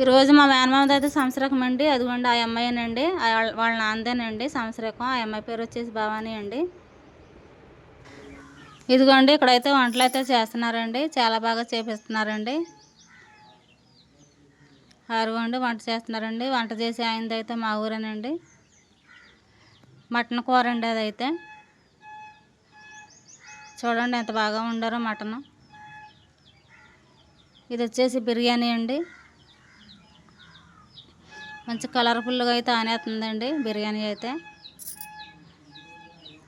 ఈరోజు మా మేనమామది అయితే సంవత్సరకం అండి. అదిగోండి ఆ అమ్మాయినండి. వాళ్ళ నాన్నదేనండి సంవత్సరకం. ఆ అమ్మాయి పేరు వచ్చేసి భవానీ అండి. ఇదిగోండి ఇక్కడైతే వంటలు అయితే చేస్తున్నారండి. చాలా బాగా చేపిస్తున్నారండి. అరవండి వంట చేస్తున్నారండి. వంట చేసి ఆయనది అయితే మా ఊరేనండి. మటన్ కూర అండి అదైతే. చూడండి ఎంత బాగా ఉండారో మటన్. ఇది వచ్చేసి బిర్యానీ అండి. మంచి కలర్ఫుల్గా అయితే ఆనేస్తుందండి బిర్యానీ అయితే.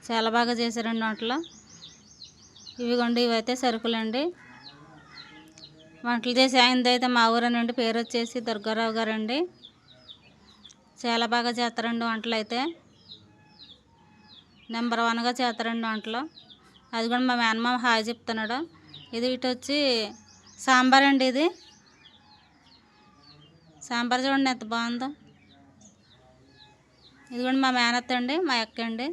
చాలా బాగా చేశారండి వంటలు. ఇవిగోండి ఇవైతే సరుకులండి. వంటలు చేసి ఆయనది అయితే మా ఊరేనండి పేరు వచ్చేసి దుర్గారావు గారండి. చాలా బాగా చేస్తారండి వంటలు అయితే. నెంబర్ వన్గా చేస్తారండి వంటలు. అది కూడా మా మేనమామ హాయ్ చెప్తున్నాడు. ఇది ఇటు వచ్చి సాంబార్ అండి ఇది. సాంబార్ చూడండి ఎంత బాగుందో. ఇది కూడా మా మేనత్త అండి మా అక్క అండి.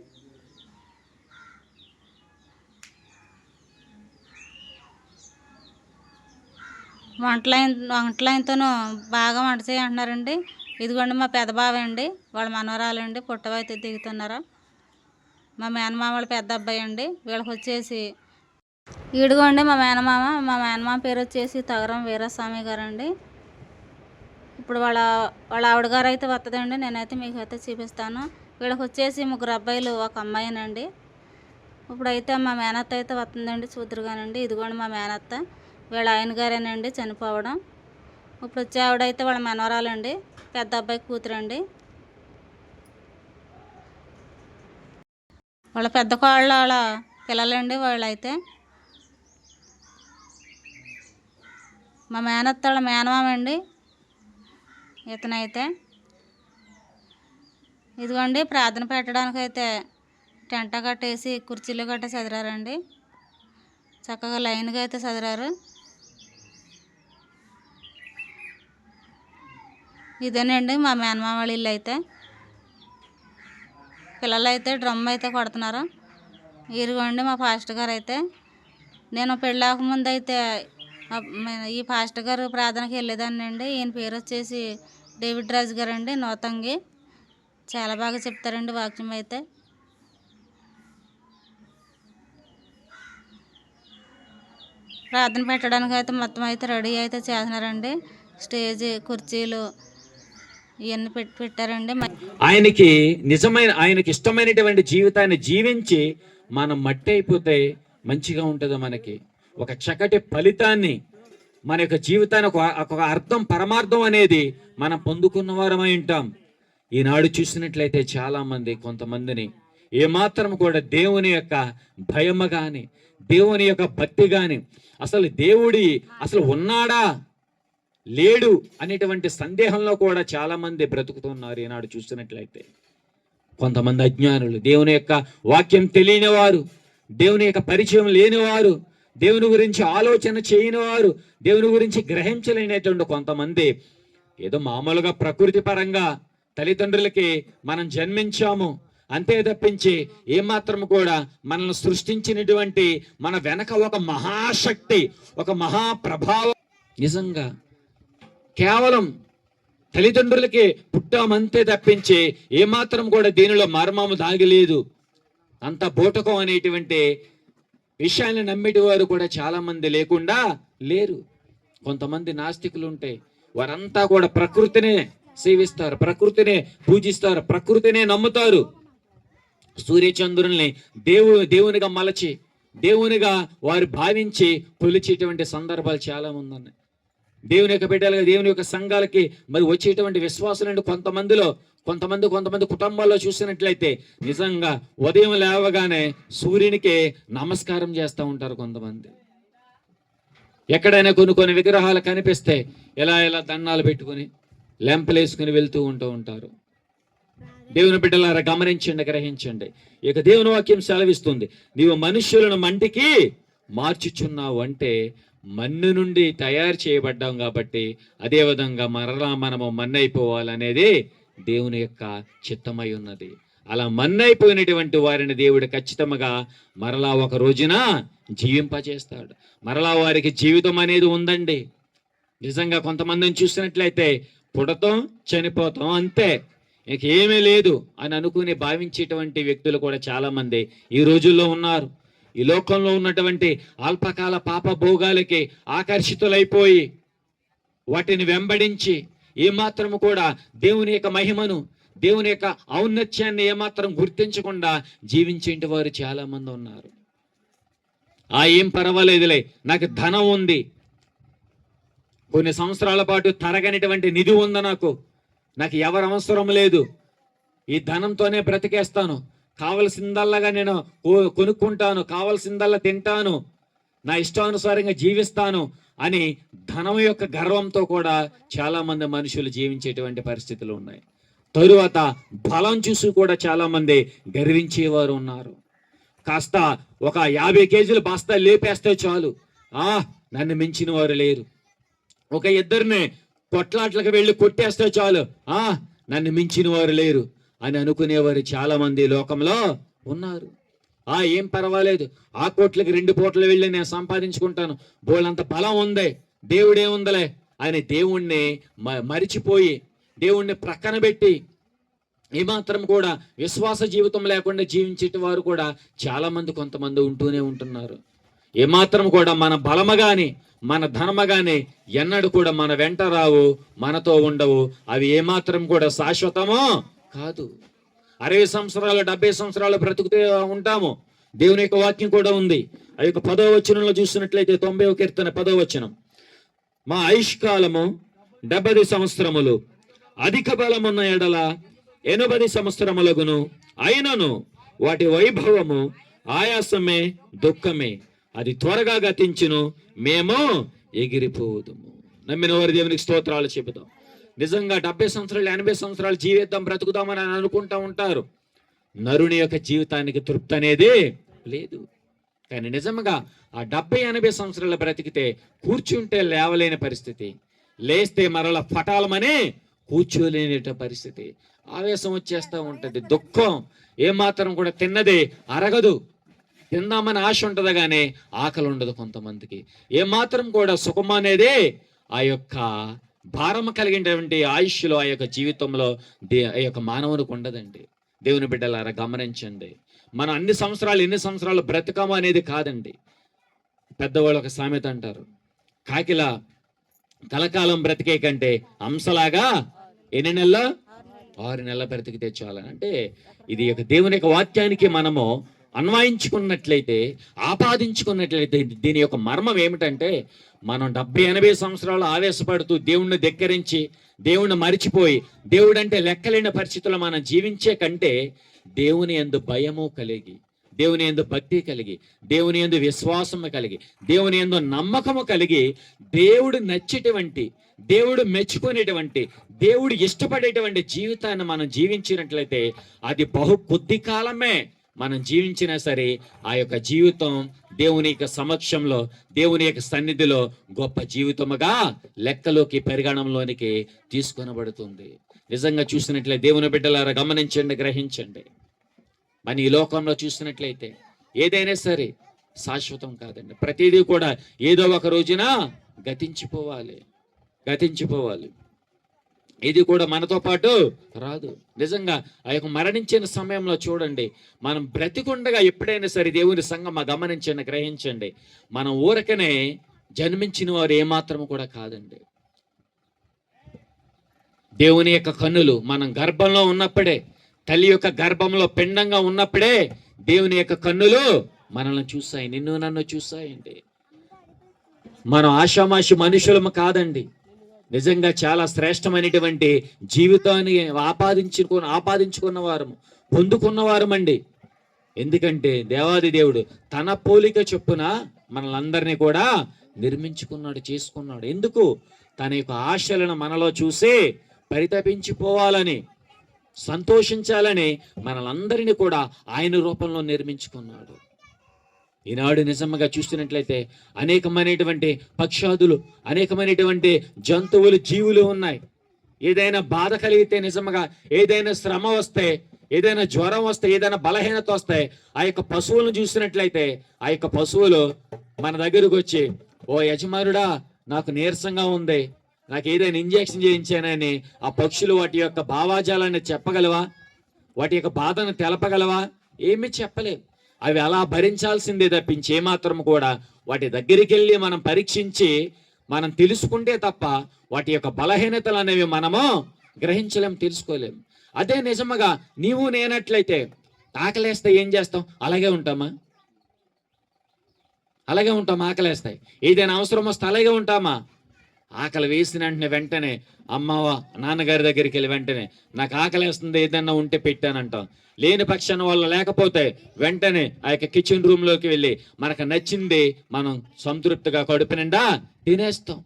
వంటలైన వంటలైనతోనూ బాగా వంట చేయంటున్నారండి. ఇదిగోండి మా పెదబావ అండి వాళ్ళ మనవరాలండి పుట్టవైతే దిగుతున్నారు. మా మేనమామ వాళ్ళ పెద్ద అబ్బాయి అండి వీళ్ళకి వచ్చేసి ఈడుగోండి మా మేనమామ మా మేనమామ పేరు వచ్చేసి తగరం వీరస్వామి గారు అండి ఇప్పుడు వాళ్ళ వాళ్ళ ఆవిడ గారు అయితే వస్తుందండి నేనైతే మీకు అయితే చూపిస్తాను. వీళ్ళకి వచ్చేసి ముగ్గురు అబ్బాయిలు ఒక అమ్మాయినండి. ఇప్పుడైతే మా మేనత్త అయితే వస్తుందండి చూద్దరుగానండి ఇదిగోండి మా మేనత్త. వీళ్ళ ఆయన గారేనండి చనిపోవడం. ఇప్పుడు వచ్చే ఆవిడైతే వాళ్ళ మనవరాలండి. పెద్ద అబ్బాయి కూతురండి. వాళ్ళ పెద్ద కోళ్ళ వాళ్ళ పిల్లలండి వాళ్ళైతే. మా మేనత్త వాళ్ళ మేనమామండి. ఇతనైతే. ఇదిగోండి ప్రార్థన పెట్టడానికి అయితే టెంట కట్టేసి కుర్చీలు గట్ట చదిరారండి చక్కగా లైన్గా అయితే చదిరారు ఇదేనండి మా మేనమామ వాళ్ళ ఇల్లు అయితే. పిల్లలు అయితే డ్రమ్ అయితే కొడుతున్నారు. ఇరుగోండి మా ఫాస్ట్ గారు అయితే. నేను పెళ్ళాక ముందు అయితే ఈ పాస్టర్ గారు ప్రార్థనకి వెళ్ళేదాన్ని అండి. ఈయన పేరు వచ్చేసి డేవిడ్ రాజు గారు అండి నూతంగి. చాలా బాగా చెప్తారండి వాక్యం అయితే. ప్రార్థన పెట్టడానికి అయితే మొత్తం అయితే రెడీ అయితే చేస్తున్నారండి. స్టేజ్ కుర్చీలు ఇవన్నీ పెట్టి పెట్టారండి. మ- ఆయనకి నిజమైన ఆయనకి ఇష్టమైనటువంటి జీవితాన్ని జీవించి మనం మట్టి అయిపోతే మంచిగా ఉంటుంది మనకి. ఒక చక్కటి ఫలితాన్ని మన యొక్క జీవితానికి ఒక- ఒక అర్థం పరమార్థం అనేది మనం పొందుకున్న వారమై ఉంటాం. ఈనాడు చూసినట్లయితే చాలామంది కొంతమందిని ఏమాత్రం కూడా దేవుని యొక్క భయము కానీ దేవుని యొక్క భక్తి కానీ అసలు దేవుడి అసలు ఉన్నాడా లేడు అనేటువంటి సందేహంలో కూడా చాలామంది బ్రతుకుతున్నారు ఈనాడు చూసినట్లయితే. కొంతమంది అజ్ఞానులు దేవుని యొక్క వాక్యం తెలియని వారు దేవుని యొక్క పరిచయం లేనివారు దేవుని గురించి ఆలోచన చేయని వారు దేవుని గురించి గ్రహించలేనటువంటి కొంతమంది ఏదో మామూలుగా ప్రకృతి పరంగా తల్లిదండ్రులకి మనం జన్మించాము. అంతే తప్పించి ఏమాత్రం కూడా మనల్ని సృష్టించినటువంటి మన వెనక ఒక మహాశక్తి ఒక మహాప్రభావం. నిజంగా కేవలం తల్లిదండ్రులకి పుట్టామంతే తప్పించి ఏమాత్రం కూడా దీనిలో మర్మము దాగలేదు. అంత బూటకం అనేటువంటి విషయాన్ని నమ్మేటి వారు కూడా చాలా మంది లేకుండా లేరు. కొంతమంది నాస్తికులు ఉంటే వారంతా కూడా ప్రకృతినే సేవిస్తారు ప్రకృతినే పూజిస్తారు ప్రకృతినే నమ్ముతారు. సూర్యచంద్రుల్ని దేవు దేవునిగా మలచి దేవునిగా వారు భావించి కొలిచేటువంటి సందర్భాలు చాలా ఉందన్నాయి దేవుని యొక్క బిడ్డలుగా దేవుని యొక్క సంఘాలకి మరి వచ్చేటువంటి విశ్వాసులంటే కొంతమందిలో కొంతమంది కొంతమంది కుటుంబాల్లో చూసినట్లయితే నిజంగా ఉదయం లేవగానే సూర్యునికి నమస్కారం చేస్తూ ఉంటారు కొంతమంది. ఎక్కడైనా కొన్ని కొన్ని విగ్రహాలు కనిపిస్తే ఎలా ఎలా దండాలు పెట్టుకుని లెంపలేసుకుని వెళ్తూ ఉంటూ ఉంటారు. దేవుని బిడ్డలారా గమనించండి గ్రహించండి. ఇక దేవుని వాక్యం సెలవిస్తుంది. నీవు మనుష్యులను మంటికి మార్చుచున్నావు అంటే మన్ను నుండి తయారు చేయబడ్డాం కాబట్టి అదేవిధంగా మరలా మనము మన్నైపోవాలనేది దేవుని యొక్క చిత్తమై ఉన్నది అలా మన్నైపోయినటువంటి వారిని దేవుడు ఖచ్చితంగా మరలా ఒక రోజున జీవింపచేస్తాడు. మరలా వారికి జీవితం అనేది ఉందండి. నిజంగా కొంతమందిని చూసినట్లయితే పుడతాం చనిపోతాం అంతే. ఇక ఏమీ లేదు అని అనుకుని భావించేటువంటి వ్యక్తులు కూడా చాలామంది ఈ రోజుల్లో ఉన్నారు. ఈ లోకంలో ఉన్నటువంటి అల్పకాల పాప భోగాలకి ఆకర్షితులైపోయి వాటిని వెంబడించి ఏమాత్రము కూడా దేవుని యొక్క మహిమను దేవుని యొక్క ఔన్నత్యాన్ని ఏమాత్రం గుర్తించకుండా జీవించేటి వారు చాలా మంది ఉన్నారు. ఆ ఏం పర్వాలేదులే నాకు ధనం ఉంది. కొన్ని సంవత్సరాల పాటు తరగనిటువంటి నిధి ఉంది నాకు. నాకు ఎవరు అవసరం లేదు. ఈ ధనంతోనే బ్రతికేస్తాను. కావలసిందల్లాగా నేను కొనుక్కుంటాను కావలసిందల్లా తింటాను. నా ఇష్టానుసారంగా జీవిస్తాను. అని ధనం యొక్క గర్వంతో కూడా చాలామంది మనుషులు జీవించేటువంటి పరిస్థితులు ఉన్నాయి. తరువాత బలం చూసి కూడా చాలామంది గర్వించేవారు ఉన్నారు. కాస్త ఒక యాభై కేజీలు బస్తా లేపేస్తే చాలు. ఆ నన్ను మించిన వారు లేరు. ఒక ఇద్దరిని కొట్లాట్లకు వెళ్ళి కొట్టేస్తే చాలు. ఆ నన్ను మించిన వారు లేరు అని అనుకునేవారు చాలామంది లోకంలో ఉన్నారు. ఆ ఏం పర్వాలేదు. ఆ కోట్లకి రెండు పూటలు వెళ్ళి నేను సంపాదించుకుంటాను. బోళ్ళంత బలం ఉంది. దేవుడే ఉందలే. అని దేవుణ్ణి మ- మరిచిపోయి దేవుణ్ణి ప్రక్కన పెట్టి ఏమాత్రం కూడా విశ్వాస జీవితం లేకుండా జీవించేటి వారు కూడా చాలామంది కొంతమంది ఉంటూనే ఉంటున్నారు. ఏమాత్రం కూడా మన బలమ కానీ మన ధనమ కానీ ఎన్నడూ కూడా మన వెంట రావు మనతో ఉండవు. అవి ఏమాత్రం కూడా శాశ్వతమో కాదు. అరవై సంవత్సరాలు డెబ్బై సంవత్సరాలు బ్రతుకుతూ ఉంటాము. దేవుని యొక్క వాక్యం కూడా ఉంది. ఆ యొక్క పదో వచనంలో చూసినట్లయితే తొంభై కీర్తన పదో వచనం. మా ఆయుష్కాలము డెబ్బై సంవత్సరములు అధిక బలమున్న ఎడల ఎనభై సంవత్సరములగును. అయినను వాటి వైభవము ఆయాసమే దుఃఖమే. అది త్వరగా గతించును మేము ఎగిరిపోదుము. నమ్మిన వారి దేవునికి స్తోత్రాలు చెబుతాం నిజంగా డెబ్బై సంవత్సరాలు ఎనభై సంవత్సరాలు జీవితం బ్రతుకుదామని అనుకుంటా ఉంటారు. నరుని యొక్క జీవితానికి తృప్తి అనేది లేదు. కానీ నిజంగా ఆ డెబ్బై ఎనభై సంవత్సరాలు బ్రతికితే కూర్చుంటే లేవలేని పరిస్థితి. లేస్తే మరల పటాలమనే కూర్చోలేని పరిస్థితి. ఆవేశం వచ్చేస్తూ ఉంటుంది. దుఃఖం ఏమాత్రం కూడా తిన్నది అరగదు. తిందామని ఆశ ఉంటది కానీ ఆకలి ఉండదు కొంతమందికి. ఏమాత్రం కూడా సుఖం అనేది ఆ యొక్క భారం కలిగినటువంటి ఆయుష్లో ఆ యొక్క జీవితంలో దే ఆ యొక్క మానవునికి ఉండదండి. దేవుని బిడ్డలారా గమనించండి. మనం అన్ని సంవత్సరాలు ఎన్ని సంవత్సరాలు బ్రతకము అనేది కాదండి. పెద్దవాళ్ళు ఒక సామెత అంటారు. కాకిలా కలకాలం బ్రతికే కంటే అంశలాగా ఎన్ని నెలల? ఆరు నెలల బ్రతికితే చాలని అంటే ఇది యొక్క దేవుని యొక్క వాక్యానికి మనము అన్వయించుకున్నట్లయితే ఆపాదించుకున్నట్లయితే దీని యొక్క మర్మం ఏమిటంటే మనం డెబ్బై ఎనభై సంవత్సరాలు ఆవేశపడుతూ దేవుణ్ణి ధిక్కరించి దేవుణ్ణి మరిచిపోయి దేవుడు అంటే లెక్కలేని పరిస్థితుల్లో మనం జీవించే కంటే దేవుని ఎందు భయము కలిగి దేవుని ఎందు భక్తి కలిగి దేవుని ఎందు విశ్వాసము కలిగి దేవుని ఎందు నమ్మకము కలిగి దేవుడు నచ్చేటువంటి దేవుడు మెచ్చుకునేటువంటి దేవుడు ఇష్టపడేటువంటి జీవితాన్ని మనం జీవించినట్లయితే అది బహు కొద్ది కాలమే. మనం జీవించినా సరే ఆ యొక్క జీవితం దేవుని యొక్క సమక్షంలో దేవుని యొక్క సన్నిధిలో గొప్ప జీవితముగా లెక్కలోకి పరిగణంలోనికి తీసుకొనబడుతుంది. నిజంగా చూసినట్లయితే దేవుని బిడ్డలారా గమనించండి గ్రహించండి. మన ఈ లోకంలో చూసినట్లయితే ఏదైనా సరే శాశ్వతం కాదండి. ప్రతిదీ కూడా ఏదో ఒక రోజున గతించిపోవాలి. గతించిపోవాలి. ఇది కూడా మనతో పాటు రాదు. నిజంగా ఆ యొక్క మరణించిన సమయంలో చూడండి మనం బ్రతికుండగా ఎప్పుడైనా సరే దేవుని సంఘం గమనించండి గ్రహించండి. మనం ఊరకనే జన్మించిన వారు ఏమాత్రం కూడా కాదండి. దేవుని యొక్క కన్నులు మనం గర్భంలో ఉన్నప్పుడే తల్లి యొక్క గర్భంలో పిండంగా ఉన్నప్పుడే దేవుని యొక్క కన్నులు మనల్ని చూస్తాయి నిన్ను నన్ను చూస్తాయండి. మనం ఆషామాషి మనుషులము కాదండి. నిజంగా చాలా శ్రేష్టమైనటువంటి జీవితాన్ని ఆపాదించుకుని ఆపాదించుకున్న వారము పొందుకున్న వారమండి ఎందుకంటే దేవాది దేవుడు తన పోలిక చొప్పున మనలందరినీ కూడా నిర్మించుకున్నాడు చేసుకున్నాడు. ఎందుకు? తన యొక్క ఆశలను మనలో చూసి పరితపించిపోవాలని సంతోషించాలని మనలందరినీ కూడా ఆయన రూపంలో నిర్మించుకున్నాడు. ఈనాడు నిజంగా చూస్తున్నట్లయితే అనేకమైనటువంటి పక్షాదులు అనేకమైనటువంటి జంతువులు జీవులు ఉన్నాయి. ఏదైనా బాధ కలిగితే నిజంగా ఏదైనా శ్రమ వస్తే ఏదైనా జ్వరం వస్తే ఏదైనా బలహీనత వస్తే ఆ యొక్క పశువులను చూసినట్లయితే ఆ యొక్క పశువులు మన దగ్గరకు వచ్చి ఓ యజమానుడా నాకు నీరసంగా ఉంది. నాకు ఏదైనా ఇంజెక్షన్ చేయించానని ఆ పక్షులు వాటి యొక్క భావాజాలాన్ని చెప్పగలవా? వాటి యొక్క బాధను తెలపగలవా? ఏమీ చెప్పలేవు అవి అలా భరించాల్సిందే తప్పించి ఏమాత్రం కూడా వాటి దగ్గరికి వెళ్ళి మనం పరీక్షించి మనం తెలుసుకుంటే తప్ప వాటి యొక్క బలహీనతలు అనేవి మనము గ్రహించలేం తెలుసుకోలేం. అదే నిజముగా నీవు నేనట్లయితే ఆకలేస్తే ఏం చేస్తాం? అలాగే ఉంటామా? అలాగే ఉంటాం ఆకలేస్తాయి. ఏదైనా అవసరం వస్తే అలాగే ఉంటామా? ఆకలి వేసిన వెంటనే వెంటనే అమ్మవ నాన్నగారి దగ్గరికి వెళ్ళి వెంటనే నాకు ఆకలి వేస్తుంది ఏదన్నా ఉంటే పెట్టానంటాం. లేని పక్షాన వాళ్ళు లేకపోతే వెంటనే ఆ యొక్క కిచెన్ రూమ్లోకి వెళ్ళి మనకు నచ్చింది మనం సంతృప్తిగా కడుపు నిండా తినేస్తాం.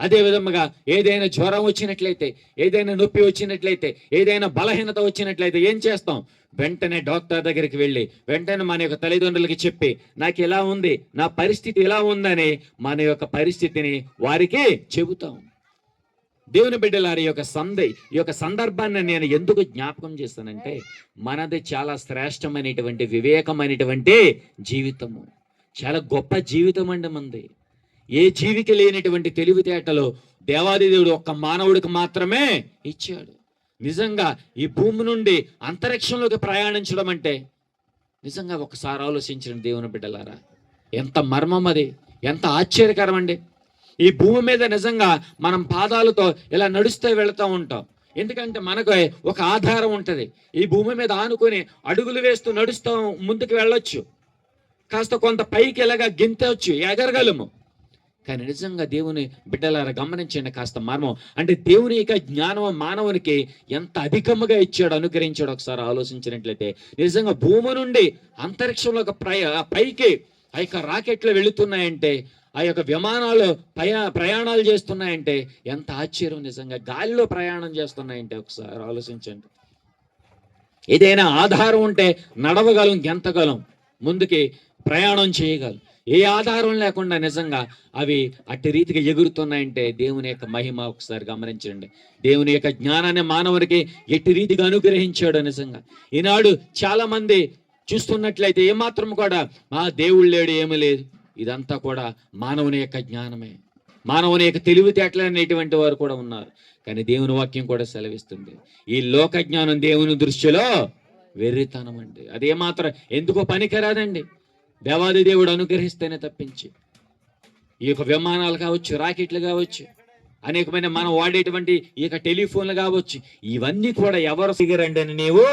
అదే విధముగా ఏదైనా జ్వరం వచ్చినట్లయితే ఏదైనా నొప్పి వచ్చినట్లయితే ఏదైనా బలహీనత వచ్చినట్లయితే ఏం చేస్తాం? వెంటనే డాక్టర్ దగ్గరికి వెళ్ళి వెంటనే మన యొక్క తల్లిదండ్రులకి చెప్పి నాకు ఇలా ఉంది నా పరిస్థితి ఇలా ఉందని మన యొక్క పరిస్థితిని వారికి చెబుతాం. దేవుని బిడ్డలారి యొక్క సందే ఈ యొక్క సందర్భాన్ని నేను ఎందుకు జ్ఞాపకం చేస్తానంటే మనది చాలా శ్రేష్టమైనటువంటి వివేకమైనటువంటి జీవితము. చాలా గొప్ప జీవితం అండి మనది. ఏ జీవికి లేనటువంటి తెలివితేటలు దేవాదిదేవుడు ఒక్క మానవుడికి మాత్రమే ఇచ్చాడు. నిజంగా ఈ భూమి నుండి అంతరిక్షంలోకి ప్రయాణించడం అంటే నిజంగా ఒకసారి ఆలోచించిన దేవుని బిడ్డలారా. ఎంత మర్మం అది. ఎంత ఆశ్చర్యకరం అండి. ఈ భూమి మీద నిజంగా మనం పాదాలతో ఇలా నడుస్తూ వెళుతూ ఉంటాం. ఎందుకంటే మనకు ఒక ఆధారం ఉంటుంది. ఈ భూమి మీద ఆనుకొని అడుగులు వేస్తూ నడుస్తూ ముందుకు వెళ్ళొచ్చు. కాస్త కొంత పైకి ఇలాగా గింతవచ్చు ఎగరగలము. కానీ నిజంగా దేవుని బిడ్డలారా గమనించండి కాస్త మర్మం అంటే దేవుని యొక్క జ్ఞానం మానవునికి ఎంత అధికముగా ఇచ్చాడు అనుగ్రహించాడు ఒకసారి ఆలోచించినట్లయితే నిజంగా భూమి నుండి అంతరిక్షంలో ప్రయ పైకి ఆ యొక్క రాకెట్లు వెళుతున్నాయంటే ఆ యొక్క విమానాలు ప్రయా ప్రయాణాలు చేస్తున్నాయంటే ఎంత ఆశ్చర్యం నిజంగా. గాలిలో ప్రయాణం చేస్తున్నాయంటే ఒకసారి ఆలోచించండి. ఏదైనా ఆధారం ఉంటే నడవగలం గెంతగలం ముందుకి ప్రయాణం చేయగలం. ఏ ఆధారం లేకుండా నిజంగా అవి అట్టి రీతిగా ఎగురుతున్నాయంటే దేవుని యొక్క మహిమ ఒకసారి గమనించండి. దేవుని యొక్క జ్ఞానాన్ని మానవునికి ఎట్టి రీతిగా అనుగ్రహించాడు నిజంగా. ఈనాడు చాలా మంది చూస్తున్నట్లయితే ఏమాత్రం కూడా మా దేవుడు లేడు ఏమీ లేదు. ఇదంతా కూడా మానవుని యొక్క జ్ఞానమే. మానవుని యొక్క తెలివితేటలు అనేటువంటి వారు కూడా ఉన్నారు. కానీ దేవుని వాక్యం కూడా సెలవిస్తుంది. ఈ లోక జ్ఞానం దేవుని దృష్టిలో వెర్రితనం అండి. అదేమాత్రం ఎందుకో పనికిరాదండి. దేవాది దేవుడు అనుగ్రహిస్తేనే తప్పించి. ఈ యొక్క విమానాలు కావచ్చు రాకెట్లు కావచ్చు అనేకమైన మనం వాడేటువంటి ఈ యొక్క టెలిఫోన్లు కావచ్చు ఇవన్నీ కూడా ఎవరు సిగరండి అని నీవు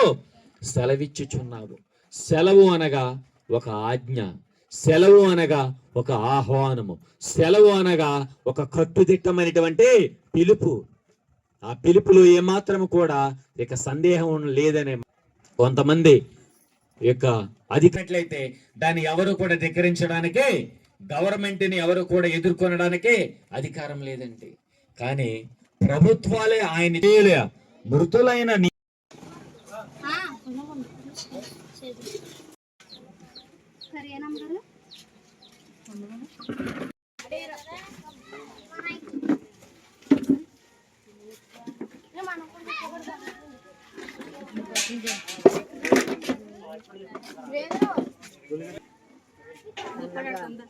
సెలవిచ్చుచున్నావు. సెలవు అనగా ఒక ఆజ్ఞ సెలవు అనగా ఒక ఆహ్వానము సెలవు అనగా ఒక కట్టుదిట్టమైనటువంటి పిలుపు. ఆ పిలుపులో ఏమాత్రం కూడా ఇక సందేహం లేదనే కొంతమంది యొక్క అధికట్లయితే దాన్ని ఎవరు కూడా ధిక్కరించడానికి గవర్నమెంట్ని ఎవరు కూడా ఎదుర్కొనడానికి అధికారం లేదండి. కానీ ప్రభుత్వాలే ఆయన. మృతులైన నీ- సరే నంబర్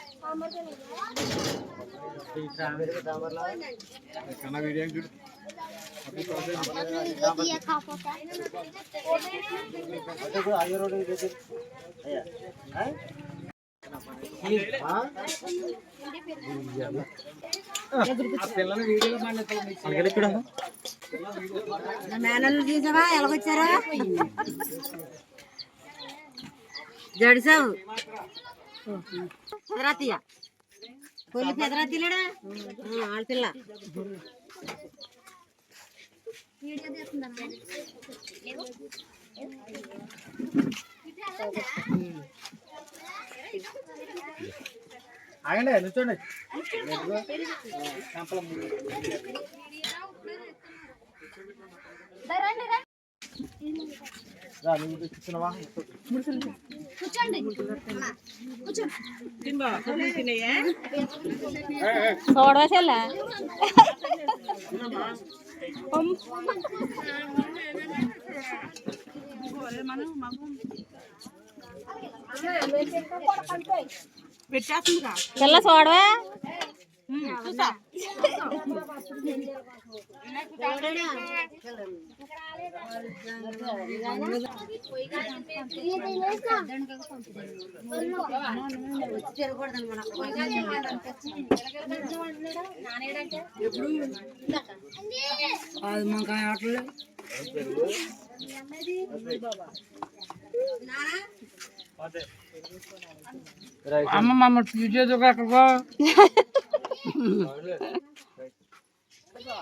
కన్నా వీడియో చూడు పిల్లలు వీడియోలు మేనల్ని తీసావా ఎలాగొచ్చారా జడిసావు. పెదరాతయ్య కొల్లి పెదరాతీలేడా ఆడపిల్ల. ఆగండి నిల్చోండి. కూర్చోండి చూడవా చెల్ల చెల్ల చూడవా వచ్చి తిరగకూడదు అది మాకు ఆటలు అమ్మ మమ్మ చూసేది ఎక్కడికో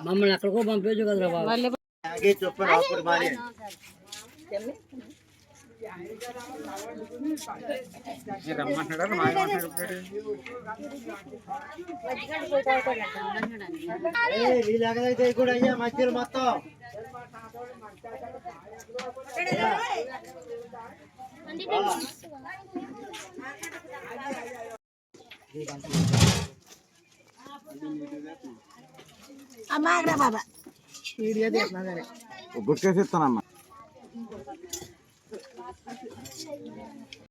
మమ్మల్ని ఎక్కడికో పంపించు కదరా బాబు మళ్ళీ రమ్మంటున్నాడు? మా మాట్లాడుతున్నాడు? అమ్మాగ్రా బాబా. గుర్తేసిస్తానమ్మా